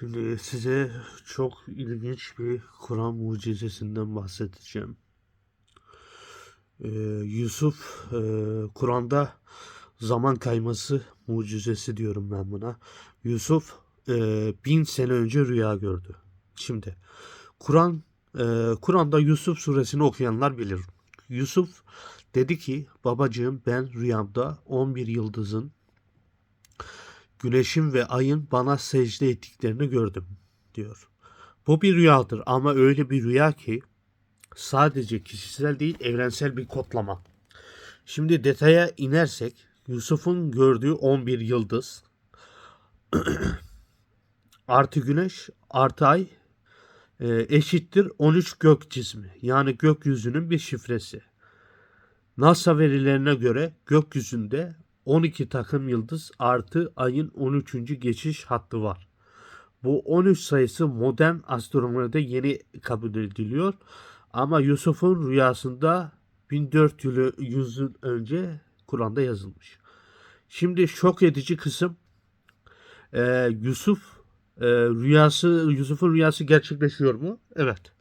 Şimdi size çok ilginç bir Kur'an mucizesinden bahsedeceğim. Ee, Yusuf e, Kur'an'da zaman kayması mucizesi diyorum ben buna. Yusuf e, bin sene önce rüya gördü. Şimdi Kur'an e, Kur'an'da Yusuf suresini okuyanlar bilir. Yusuf dedi ki babacığım ben rüyamda 11 yıldızın güneşin ve ayın bana secde ettiklerini gördüm diyor. Bu bir rüyadır ama öyle bir rüya ki sadece kişisel değil evrensel bir kodlama. Şimdi detaya inersek Yusuf'un gördüğü 11 yıldız artı güneş artı ay e, eşittir 13 gök cismi yani gökyüzünün bir şifresi. NASA verilerine göre gökyüzünde 12 takım yıldız artı ayın 13. geçiş hattı var. Bu 13 sayısı modern astronomide yeni kabul ediliyor. Ama Yusuf'un rüyasında 1400 yıl önce Kur'an'da yazılmış. Şimdi şok edici kısım e, Yusuf e, rüyası Yusuf'un rüyası gerçekleşiyor mu? Evet.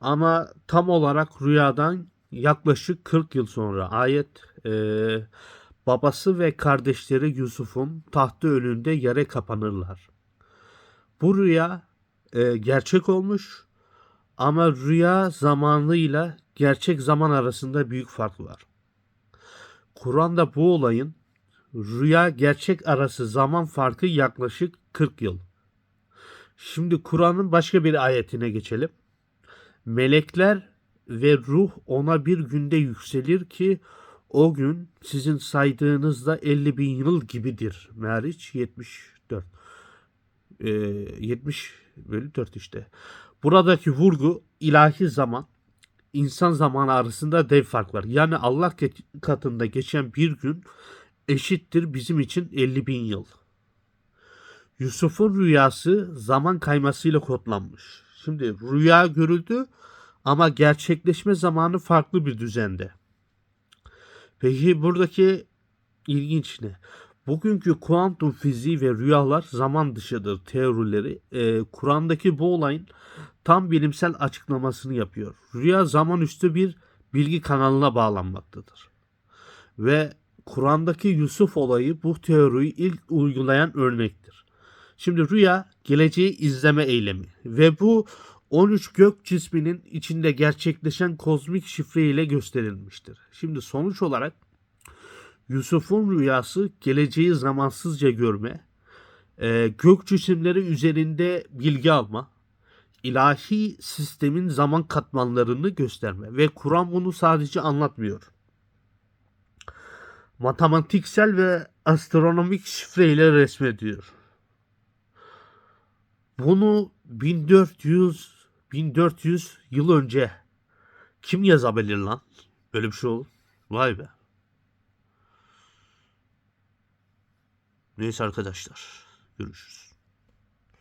Ama tam olarak rüyadan yaklaşık 40 yıl sonra ayet e, babası ve kardeşleri Yusuf'un tahtı önünde yere kapanırlar. Bu rüya e, gerçek olmuş ama rüya zamanıyla gerçek zaman arasında büyük fark var. Kur'an'da bu olayın rüya gerçek arası zaman farkı yaklaşık 40 yıl. Şimdi Kur'an'ın başka bir ayetine geçelim. Melekler ve ruh ona bir günde yükselir ki o gün sizin saydığınızda 50 bin yıl gibidir. Meriç 74. Ee, 70 bölü 4 işte. Buradaki vurgu ilahi zaman insan zamanı arasında dev fark var. Yani Allah katında geçen bir gün eşittir bizim için 50 bin yıl. Yusuf'un rüyası zaman kaymasıyla kodlanmış. Şimdi rüya görüldü ama gerçekleşme zamanı farklı bir düzende. Peki buradaki ilginç ne? Bugünkü kuantum fiziği ve rüyalar zaman dışıdır teorileri. E, Kur'an'daki bu olayın tam bilimsel açıklamasını yapıyor. Rüya zaman üstü bir bilgi kanalına bağlanmaktadır. Ve Kur'an'daki Yusuf olayı bu teoriyi ilk uygulayan örnektir. Şimdi rüya geleceği izleme eylemi ve bu 13 gök cisminin içinde gerçekleşen kozmik şifre ile gösterilmiştir. Şimdi sonuç olarak Yusuf'un rüyası geleceği zamansızca görme, e, gök cisimleri üzerinde bilgi alma, ilahi sistemin zaman katmanlarını gösterme ve Kur'an bunu sadece anlatmıyor. Matematiksel ve astronomik şifreyle resmediyor. Bunu 1400 1400 yıl önce kim yazabilir lan? Böyle bir şey olur. Vay be. Neyse arkadaşlar. Görüşürüz.